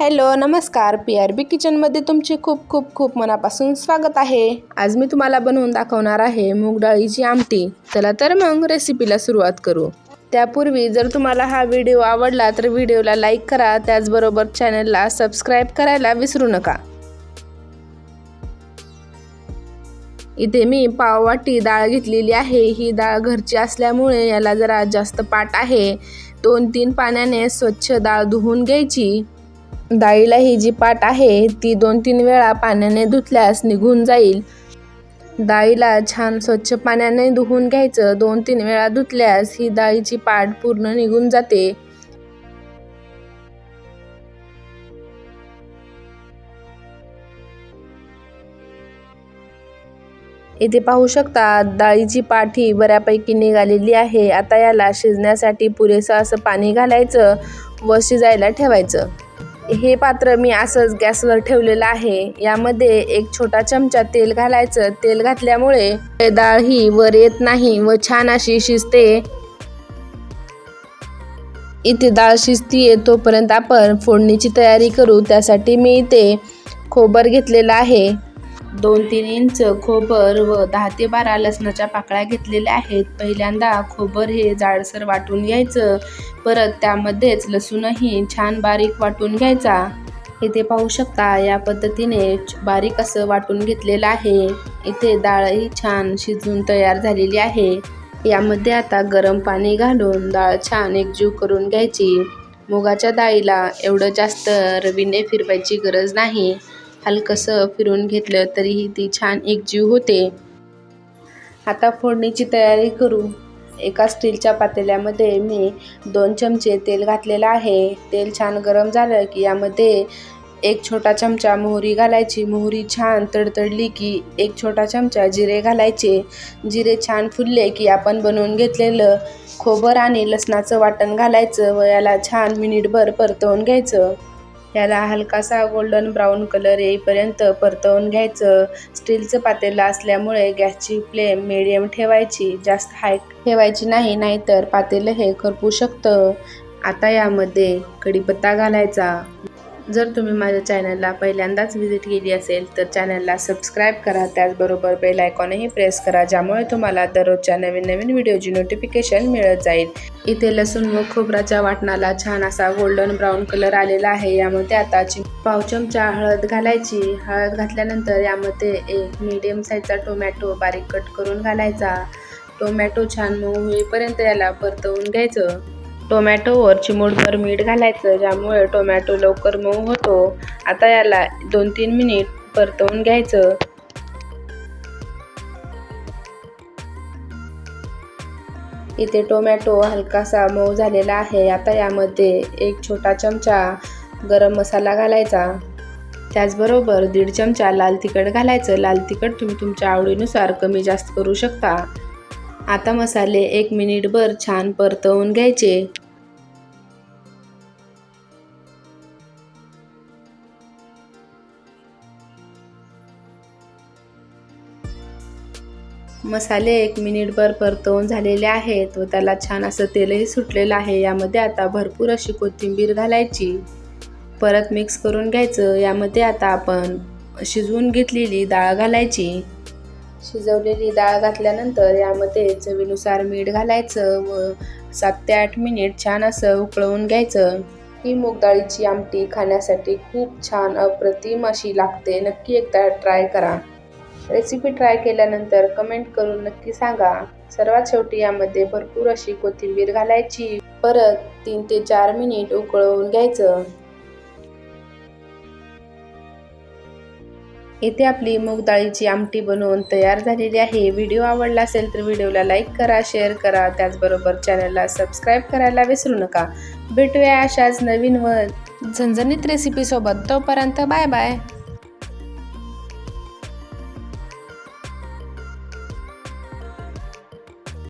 Hello नमस्कार. P R B किचनमध्ये तुमचे खूप खूप खूप मनापासून स्वागत आहे. आज मी तुम्हाला बनवून दाखवणार आहे मूग डाळीची आमटी. चला तर मग रेसिपीला सुरुवात करू. त्यापूर्वी जर तुम्हाला हा व्हिडिओ आवडला तर व्हिडिओला लाईक करा. त्याचबरोबर चॅनलला सबस्क्राईब करायला विसरू नका. इथे मी पाववाटी डाळ घेतलेली आहे. ही डाळ घरची असल्यामुळे याला जरा जास्त पाट आहे. दोन तीन पाण्याने स्वच्छ डाळ धुवून घ्यायची. डाळीला ही जी पाट आहे ती दोन तीन वेळा पाण्याने धुतल्यास निघून जाईल. डाळीला छान स्वच्छ पाण्याने धुवून घ्यायचं. दोन तीन वेळा धुतल्यास ही डाळीची पाट पूर्ण निघून जाते. इथे पाहू शकता डाळीची पाठ ही बऱ्यापैकी निघालेली आहे. आता याला शिजण्यासाठी पुरेसं असं पाणी घालायचं व शिजायला ठेवायचं. हे पात्र मी असंच गॅसवर ठेवलेलं आहे. यामध्ये एक छोटा चमचा तेल घालायचं. तेल घातल्यामुळे डाळ ही वर येत नाही व छान अशी शिजते. इथे डाळ शिजतीये तोपर्यंत आपण फोडणीची तयारी करू. त्यासाठी मी इथे खोबर घेतलेलं आहे. दोन तीन इंच खोबर व दहा ते बारा लसणाच्या पाकळ्या घेतलेल्या आहेत. पहिल्यांदा खोबर हे जाडसर वाटून घ्यायचं. परत त्यामध्येच लसूणही छान बारीक वाटून घ्यायचा. इथे पाहू शकता या पद्धतीने बारीक असं वाटून घेतलेलं आहे. इथे डाळही छान शिजून तयार झालेली आहे. यामध्ये आता गरम पाणी घालून डाळ छान एकजीव करून घ्यायची. मुगाच्या डाळीला एवढं जास्त रवीने फिरवायची गरज नाही. हलकंसं फिरून घेतलं तरीही ती छान एकजीव होते. आता फोडणीची तयारी करू. एका स्टीलच्या पातेल्यामध्ये मी दोन चमचे तेल घातलेलं आहे. तेल छान गरम झालं की यामध्ये एक छोटा चमचा मोहरी घालायची. मोहरी छान तडतडली की एक छोटा चमचा जिरे घालायचे. जिरे छान फुलले की आपण बनवून घेतलेलं खोबर आणि लसणाचं वाटण घालायचं व याला छान मिनिटभर परतवून घ्यायचं. याला हलकासा गोल्डन ब्राऊन कलर येईपर्यंत परतवून घ्यायचं. स्टीलचं पातेलं असल्यामुळे गॅसची फ्लेम मिडियम ठेवायची जास्त हाय ठेवायची नाही नाहीतर पातेलं हे करपू शकतं. आता यामध्ये कढीपत्ता घालायचा. जर तुम्ही माझ्या चॅनलला पहिल्यांदाच व्हिजिट केली असेल तर चॅनलला सबस्क्राईब करा. त्याचबरोबर बेल आयकॉनही प्रेस करा ज्यामुळे तुम्हाला दररोजच्या नवीन नवीन व्हिडिओची नोटिफिकेशन मिळत जाईल. इथे लसूण व खोबराच्या वाटणाला छान असा गोल्डन ब्राऊन कलर आलेला आहे. यामध्ये आता पाव चमचा हळद घालायची. हळद घातल्यानंतर यामध्ये एक मीडियम साईजचा टोमॅटो बारीक कट करून घालायचा. टोमॅटो छान मऊ होईपर्यंत याला परतवून घ्यायचं. टोमॅटोवर चिमूटभर मीठ घालायचं ज्यामुळे टोमॅटो लवकर मऊ होतो. आता याला दोन तीन मिनिट परतवून घ्यायचं. इथे टोमॅटो हलकासा मऊ झालेला आहे. आता यामध्ये एक छोटा चमचा गरम मसाला घालायचा. त्याचबरोबर दीड चमचा लाल तिखट घालायचं. लाल तिखट तुम्ही तुमच्या आवडीनुसार कमी जास्त करू शकता. आता मसाले एक मिनिटभर छान परतवून घ्यायचे. मसाले एक मिनिटभर परतवून झालेले आहेत व त्याला छान असं तेलही सुटलेलं आहे. यामध्ये आता भरपूर अशी कोथिंबीर घालायची. परत मिक्स करून घ्यायचं. यामध्ये आता आपण शिजवून घेतलेली डाळ घालायची. शिजवलेली डाळ घातल्यानंतर यामध्ये चवीनुसार मीठ घालायचं व सात ते आठ मिनिट छान असं उकळवून घ्यायचं. ही मूग डाळीची आमटी खाण्यासाठी खूप छान अप्रतिम अशी लागते. नक्की एकदा ट्राय करा. रेसिपी ट्राय केल्यानंतर कमेंट करून नक्की सांगा. सर्वात शेवटी यामध्ये भरपूर अशी कोथिंबीर घालायची. परत तीन ते चार मिनिट उकळवून घ्यायचं. इथे आपली मूग डाळीची आमटी बनवून तयार झालेली आहे. व्हिडिओ आवडला असेल तर व्हिडिओला लाईक करा शेअर करा. त्याचबरोबर चॅनलला सबस्क्राईब करायला विसरू नका. भेटूया अशाच नवीन व झणझणीत रेसिपीसोबत तोपर्यंत बाय बाय